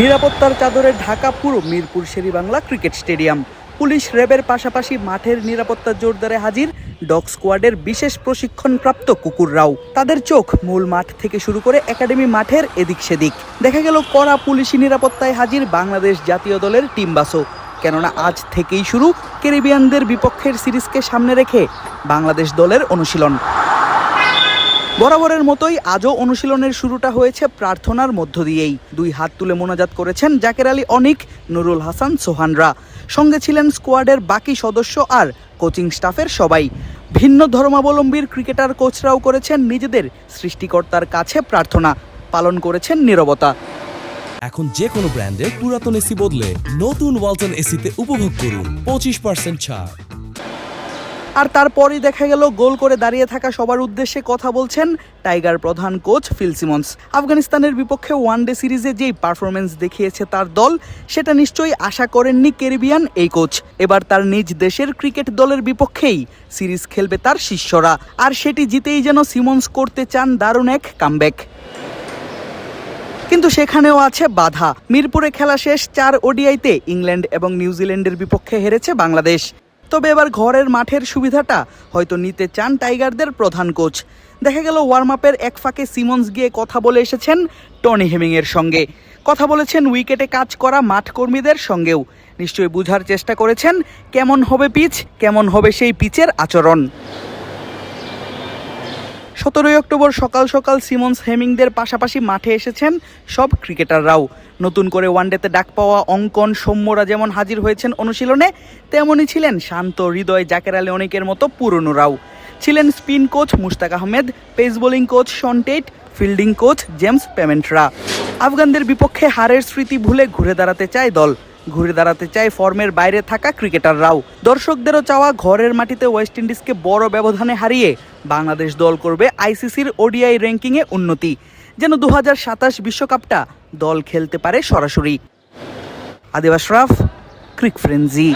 নিরাপত্তার চাদরে ঢাকা পুরো Mirpur Sher-e-Bangla cricket stadium. Police র্যাবের পাশাপাশি মাঠের নিরাপত্তা জোরদারে হাজির ডগ স্কোয়াডের বিশেষ প্রশিক্ষণপ্রাপ্ত কুকুররাও। তাদের চোখ মূল মাঠ থেকে শুরু করে একাডেমি মাঠের এদিক সেদিক। দেখা গেল কড়া পুলিশি নিরাপত্তায় হাজির বাংলাদেশ জাতীয় দলের টিম বাসও। কেননা আজ থেকেই শুরু ক্যারিবিয়ানদের বিপক্ষের সিরিজকে সামনে রেখে বাংলাদেশ দলের অনুশীলন। বরাবরের মতোই আজও অনুশীলনের শুরুটা হয়েছে প্রার্থনার মধ্য দিয়েই। দুই হাত তুলে মোনাজাত করেছেন জাকের আলী অনিক, নুরুল হাসান, সোহানরা। সঙ্গে ছিলেন স্কোয়াডের বাকি সদস্য আর কোচিং স্টাফের সবাই। ভিন্ন ধর্মাবলম্বীর ক্রিকেটার কোচরাও করেছেন নিজেদের সৃষ্টিকর্তার কাছে প্রার্থনা, পালন করেছেন নীরবতা। এখন যে কোনো ব্র্যান্ডের পুরাতন এসি বদলে নতুন ওয়ালটন এসিতে উপভোগ করুন পঁচিশ পার্সেন্ট ছাড়। আর তারপরই দেখা গেল গোল করে দাঁড়িয়ে থাকা সবার উদ্দেশ্যে কথা বলছেন টাইগার প্রধান কোচ ফিল সিমন্স। আফগানিস্তানের বিপক্ষে ওয়ানডে সিরিজে যেই পারফরমেন্স দেখিয়েছে তার দল, সেটা নিশ্চয়ই আশা করেননি ক্যারিবিয়ান এই কোচ। এবার তার নিজ দেশের ক্রিকেট দলের বিপক্ষেই সিরিজ খেলবে তার শিষ্যরা। আর সেটি জিতেই যেন সিমন্স করতে চান দারুণ এক কামব্যাক। কিন্তু সেখানেও আছে বাধা। মিরপুরে খেলা শেষ চার ওডিআইতে ইংল্যান্ড এবং নিউজিল্যান্ডের বিপক্ষে হেরেছে বাংলাদেশ। তবে এবার ঘরের মাঠের সুবিধাটা হয়তো নিতে চান টাইগারদের প্রধান কোচ। দেখা গেল ওয়ার্ম আপের এক ফাঁকে সিমন্স গিয়ে কথা বলে এসেছেন টনি হেমিংয়ের সঙ্গে। কথা বলেছেন উইকেটে কাজ করা মাঠ কর্মীদের সঙ্গেও। নিশ্চয়ই বুঝার চেষ্টা করেছেন কেমন হবে পিচ, কেমন হবে সেই পিচের আচরণ। সতেরোই অক্টোবর সকাল সকাল সিমন্স হেমিংদের পাশাপাশি মাঠে এসেছেন সব ক্রিকেটাররাও। নতুন করে ওয়ানডেতে ডাক পাওয়া অঙ্কন সৌম্যরা যেমন হাজির হয়েছেন অনুশীলনে, তেমনই ছিলেন শান্ত হৃদয় জাকের আলী অনেকের মতো পুরনোরাও। ছিলেন spin coach Mushtaq Ahmed, pace bowling coach Shaun Tait fielding coach James পেমেন্টরা। আফগানদের বিপক্ষে হারের স্মৃতি ভুলে ঘুরে দাঁড়াতে চায় দল। ঘুরে দাঁড়াতে চায় ফর্মের বাইরে থাকা ক্রিকেটাররাও। দর্শকদেরও চাওয়া ঘরের মাটিতে ওয়েস্ট ইন্ডিজকে বড় ব্যবধানে হারিয়ে বাংলাদেশ দল করবে আইসিসির ওডিআই র্যাঙ্কিংয়ে উন্নতি। যেন দু বিশ্বকাপটা দল খেলতে পারে সরাসরি। আদিব আশরাফ ক্রিক ফ্রেন্জি